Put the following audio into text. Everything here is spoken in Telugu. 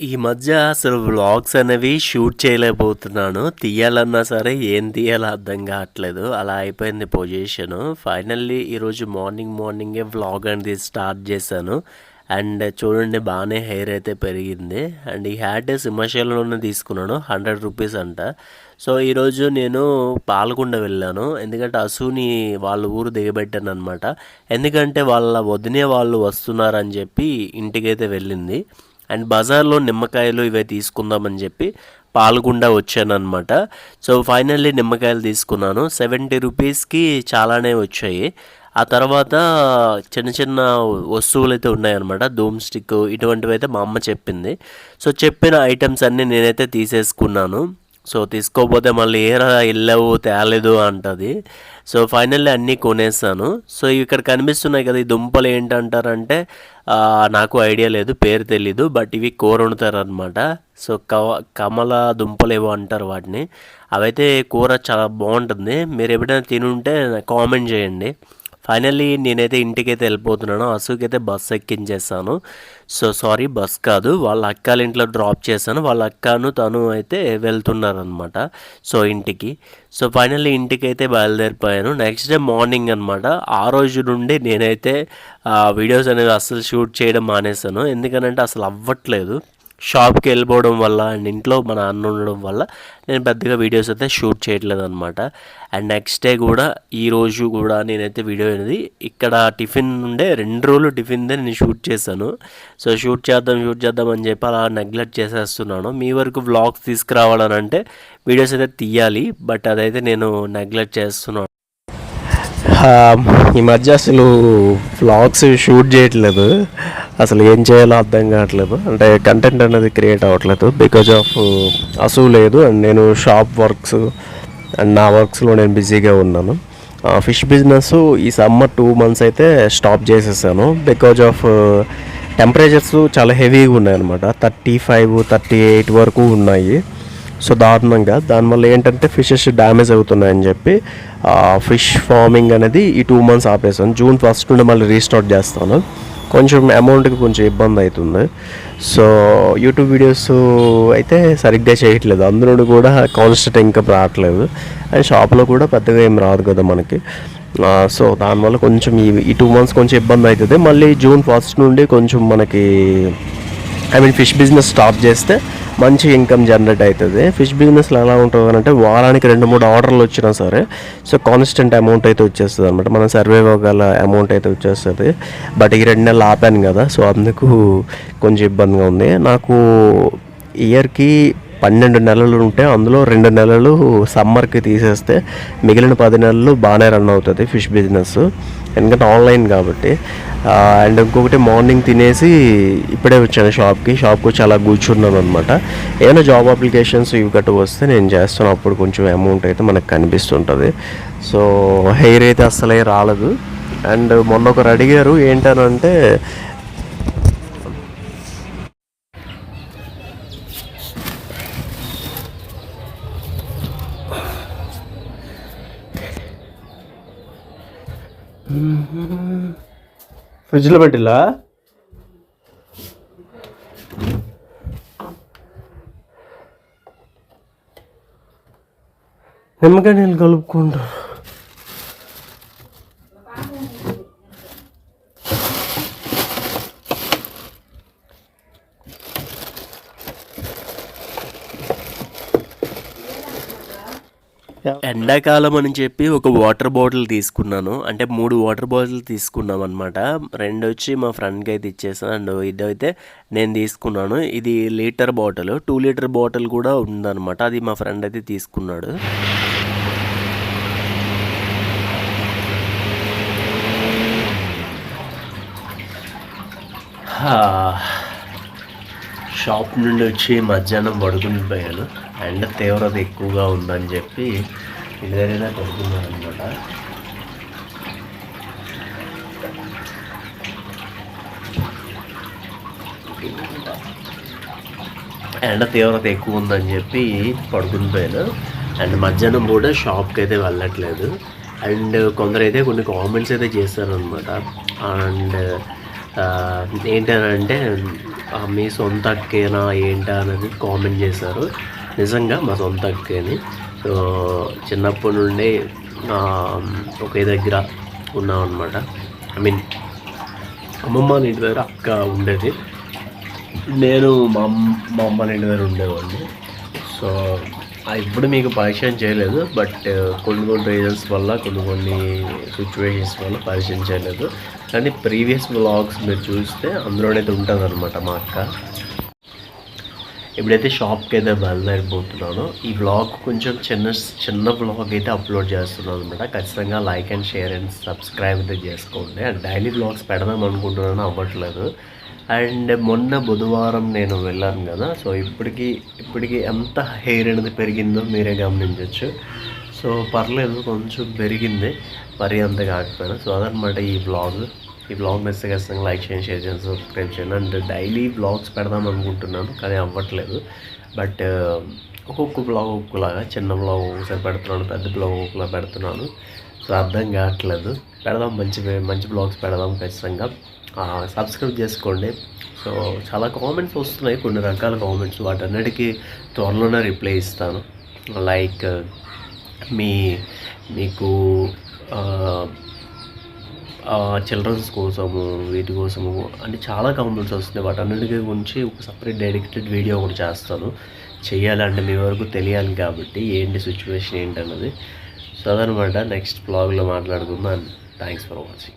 ఈ మధ్య అసలు వ్లాగ్స్ అనేవి షూట్ చేయలేకపోతున్నాను. తీయాలన్నా సరే ఏం తీయాలో అర్థం కావట్లేదు. అలా అయిపోయింది పొజిషన్. ఫైనల్లీ ఈరోజు మార్నింగ్ మార్నింగే వ్లాగ్ అనేది స్టార్ట్ చేశాను. అండ్ చూడండి బాగానే హెయిర్ అయితే పెరిగింది. అండ్ ఈ హ్యాట్ సింహాచలంలోనే తీసుకున్నాను. హండ్రెడ్ రూపీస్ అంట. సో ఈరోజు నేను పాల్గొండ వెళ్ళాను. ఎందుకంటే అసూని వాళ్ళ ఊరు దిగబెట్టాను అనమాట ఎందుకంటే వాళ్ళ వదినే వాళ్ళు వస్తున్నారని చెప్పి ఇంటికైతే వెళ్ళింది. అండ్ బజార్లో నిమ్మకాయలు ఇవే తీసుకుందామని చెప్పి పాల్గొండా వచ్చానమాట సో ఫైనల్లీ నిమ్మకాయలు తీసుకున్నాను. సెవెంటీ రూపీస్కి చాలానే వచ్చాయి. ఆ తర్వాత చిన్న చిన్న వస్తువులు అయితే ఉన్నాయన్నమాట. ధూమ్ స్టిక్ ఇటువంటివి అయితే మా అమ్మ చెప్పింది. సో చెప్పిన ఐటమ్స్ అన్నీ నేనైతే తీసేసుకున్నాను. సో తీసుకోకపోతే మళ్ళీ ఏరా వెళ్ళవు తేలేదు అంటది. సో ఫైనల్లీ అన్నీ కొనేసాను. సో ఇక్కడ కనిపిస్తున్నాయి కదా ఈ దుంపలు ఏంటంటారంటే నాకు ఐడియా లేదు పేరు తెలీదు బట్ ఇవి కూర వండుతారు అనమాట సో కవ కమల దుంపలు ఏవో అంటారు వాటిని. అవైతే కూర చాలా బాగుంటుంది. మీరు ఎప్పుడైనా తినుంటే కామెంట్ చేయండి. ఫైనల్లీ నేనైతే ఇంటికైతే వెళ్ళిపోతున్నాను. అసూకైతే బస్సు ఎక్కించేసాను సో సారీ బస్ కాదు. వాళ్ళ అక్కల ఇంట్లో డ్రాప్ చేశాను. వాళ్ళ అక్కను తను అయితే వెళ్తున్నారనమాట సో ఇంటికి. సో ఫైనల్లీ ఇంటికైతే బయలుదేరిపోయాను. నెక్స్ట్ డే మార్నింగ్ అనమాట ఆ రోజు నుండి నేనైతే వీడియోస్ అనేవి అస్సలు షూట్ చేయడం మానేశాను. ఎందుకనంటే అసలు అవ్వట్లేదు. షాప్కి వెళ్ళిపోవడం వల్ల అండ్ ఇంట్లో మా నాన్న ఉండడం వల్ల నేను పెద్దగా వీడియోస్ అయితే షూట్ చేయట్లేదు అనమాట అండ్ నెక్స్ట్ డే కూడా ఈ రోజు కూడా నేనైతే వీడియో అనేది ఇక్కడ టిఫిన్ ఉండే రెండు రోజులు టిఫిన్దే నేను షూట్ చేశాను. సో షూట్ చేద్దాం షూట్ చేద్దాం అని చెప్పి అలా నెగ్లెక్ట్ చేసేస్తున్నాను. మీ వరకు వ్లాగ్స్ తీసుకురావాలని అంటే వీడియోస్ అయితే తీయాలి బట్ అదైతే నేను నెగ్లెక్ట్ చేస్తున్నాను. ఈ మధ్య అసలు వ్లాగ్స్ షూట్ చేయట్లేదు. అసలు ఏం చేయాలో అర్థం కావట్లేదు. అంటే కంటెంట్ అనేది క్రియేట్ అవ్వట్లేదు. బికాజ్ ఆఫ్ అసూ లేదు. అండ్ నేను షాప్ వర్క్స్ అండ్ నా వర్క్స్లో నేను బిజీగా ఉన్నాను. ఫిష్ బిజినెస్ ఈ సమ్మర్ టూ మంత్స్ అయితే స్టాప్ చేసేసాను. బికాజ్ ఆఫ్ టెంపరేచర్స్ చాలా హెవీగా ఉన్నాయి అనమాట థర్టీ ఫైవ్ థర్టీ ఎయిట్ వరకు ఉన్నాయి. సో దారుణంగా. దానివల్ల ఏంటంటే ఫిషెస్ డ్యామేజ్ అవుతున్నాయని చెప్పి ఫిష్ ఫార్మింగ్ అనేది ఈ టూ మంత్స్ ఆపేసాను జూన్ ఫస్ట్ నుండి మళ్ళీ రీస్టార్ట్ చేస్తాను. కొంచెం అమౌంట్కి కొంచెం ఇబ్బంది అవుతుంది. సో యూట్యూబ్ వీడియోస్ అయితే సరిగ్గా చేయట్లేదు. అందులో కూడా కాన్స్టెంట్ ఇన్కమ్ రావట్లేదు. అండ్ షాప్లో కూడా పెద్దగా ఏం రాదు కదా మనకి. సో దానివల్ల కొంచెం ఈ ఈ టూ మంత్స్ కొంచెం ఇబ్బంది అవుతుంది. మళ్ళీ జూన్ ఫస్ట్ నుండి కొంచెం మనకి I mean fish business stop చేస్తే మంచి ఇన్కమ్ జనరేట్ అవుతుంది. ఫిష్ బిజినెస్లో ఎలా ఉంటుంది అంటే వారానికి రెండు మూడు ఆర్డర్లు వచ్చినా సరే సో కాన్స్టెంట్ అమౌంట్ అయితే వచ్చేస్తుంది అనమాట మనం సర్వే అవ్వగల అమౌంట్ అయితే వచ్చేస్తుంది. బట్ ఈ రెండు నెలలు ఆపాను కదా సో అందుకు కొంచెం ఇబ్బందిగా ఉంది. నాకు ఇయర్కి పన్నెండు నెలలు ఉంటే అందులో రెండు నెలలు సమ్మర్కి తీసేస్తే మిగిలిన పది నెలలు బాగానే రన్ అవుతుంది ఫిష్ బిజినెస్. ఎందుకంటే ఆన్లైన్ కాబట్టి. అండ్ ఇంకొకటి మార్నింగ్ తినేసి ఇప్పుడే వచ్చాను షాప్కి. షాప్కి వచ్చి అలా కూర్చున్నాను అనమాట ఏమైనా జాబ్ అప్లికేషన్స్ ఇవి గట్టు వస్తే నేను చేస్తాను. అప్పుడు కొంచెం అమౌంట్ అయితే మనకు కనిపిస్తుంటుంది. సో హెయిర్ అయితే అస్సలే రాలేదు. అండ్ మొన్న ఒకరు అడిగారు ఏంటనంటే ఫ్రిడ్జ్లో పెట్టిలా నిమ్మకాయ నీళ్ళు కలుపుకుంటారు ఎండాకాలం అని చెప్పి ఒక వాటర్ బాటిల్ తీసుకున్నాను. అంటే మూడు వాటర్ బాటిల్ తీసుకున్నాం అనమాట రెండు వచ్చి మా ఫ్రెండ్కి అయితే ఇచ్చేసాను. అండ్ ఇదైతే నేను తీసుకున్నాను. ఇది litre bottle. Two litre bottle కూడా ఉందన్నమాట. అది మా ఫ్రెండ్ అయితే తీసుకున్నాడు. హా. షాప్ నుండి వచ్చి మధ్యాహ్నం పడుకుని పోయాను. ఎండ తీవ్రత ఎక్కువగా ఉందని చెప్పి ఇంటి పడుకున్నాను అనమాట ఎండ తీవ్రత ఎక్కువ ఉందని చెప్పి పడుకుని పోయాను. అండ్ మధ్యాహ్నం కూడా షాప్కి అయితే వెళ్ళట్లేదు. అండ్ కొందరైతే కొన్ని కామెంట్స్ అయితే చేశారనమాట అండ్ ఏంటంటే మీ సొంత అక్కేనా ఏంటా అనేది కామెంట్ చేశారు. నిజంగా మా సొంత అక్కేని సో చిన్నప్పటి నుండి ఒకే దగ్గర ఉన్నాం అనమాట ఐ మీన్ అమ్మమ్మ ఇంటి దగ్గర అక్క ఉండేది. నేను మా అమ్మ మా అమ్మ ఇంటి దగ్గర ఉండేవాడిని. సో ఇప్పుడు మీకు పరిచయం చేయలేదు బట్ కొన్ని కొన్ని రీజన్స్ వల్ల కొన్ని కొన్ని సిచ్యువేషన్స్ వల్ల పరిచయం చేయలేదు. కానీ ప్రీవియస్ వ్లాగ్స్ మీరు చూస్తే అందులోనైతే ఉంటుందన్నమాట మా అక్క. ఇప్పుడైతే షాప్కి అయితే బయలుదేరిపోతున్నాను. ఈ వ్లాగ్ కొంచెం చిన్న చిన్న బ్లాగ్ అయితే అప్లోడ్ చేస్తున్నాను అనమాట ఖచ్చితంగా like and share and subscribe అయితే చేసుకోండి. అండ్ డైలీ బ్లాగ్స్ పెడదాం అనుకుంటున్నాను అవ్వట్లేదు. అండ్ మొన్న బుధవారం నేను వెళ్ళాను కదా సో ఇప్పటికి ఇప్పటికి ఎంత హెయిర్ అనేది పెరిగిందో మీరే గమనించవచ్చు సో పర్లేదు కొంచెం పెరిగింది మరీ అంత కాకపోయినా. సో అదనమాట ఈ బ్లాగ్. ఈ బ్లాగ్ నచ్చితే ఖచ్చితంగా లైక్ చేయండి షేర్ చేయండి సబ్స్క్రైబ్ చేయండి. అండ్ డైలీ బ్లాగ్స్ పెడదాం అనుకుంటున్నాను కానీ అవ్వట్లేదు. బట్ ఒక్కొక్క బ్లాగ్ ఒక్కొక్కలాగా చిన్న బ్లాగ్ ఒకసారి పెడుతున్నాను పెద్ద బ్లాగ్ ఒక్కొక్కలా పెడుతున్నాను. సో అర్థం కావట్లేదు. పెడదాం మంచి మంచి బ్లాగ్స్ పెడదాం ఖచ్చితంగా. సబ్స్క్రైబ్ చేసుకోండి. సో చాలా కామెంట్స్ వస్తున్నాయి. కొన్ని రకాల కామెంట్స్ వాటన్నిటికీ త్వరలోనే రిప్లై ఇస్తాను. లైక్ మీ మీకు చిల్డ్రన్స్ కోసము వీటి కోసము అంటే చాలా కామెంట్స్ వస్తున్నాయి. వాటన్నిటికీ గురించి ఒక సపరేట్ డెడికేటెడ్ వీడియో ఒకటి చేస్తాను. చేయాలంటే మీ వరకు తెలియాలి కాబట్టి ఏంటి సిచ్యువేషన్ ఏంటన్నది. సో అదనమాట. నెక్స్ట్ బ్లాగ్లో మాట్లాడుకుందాం. Thanks for watching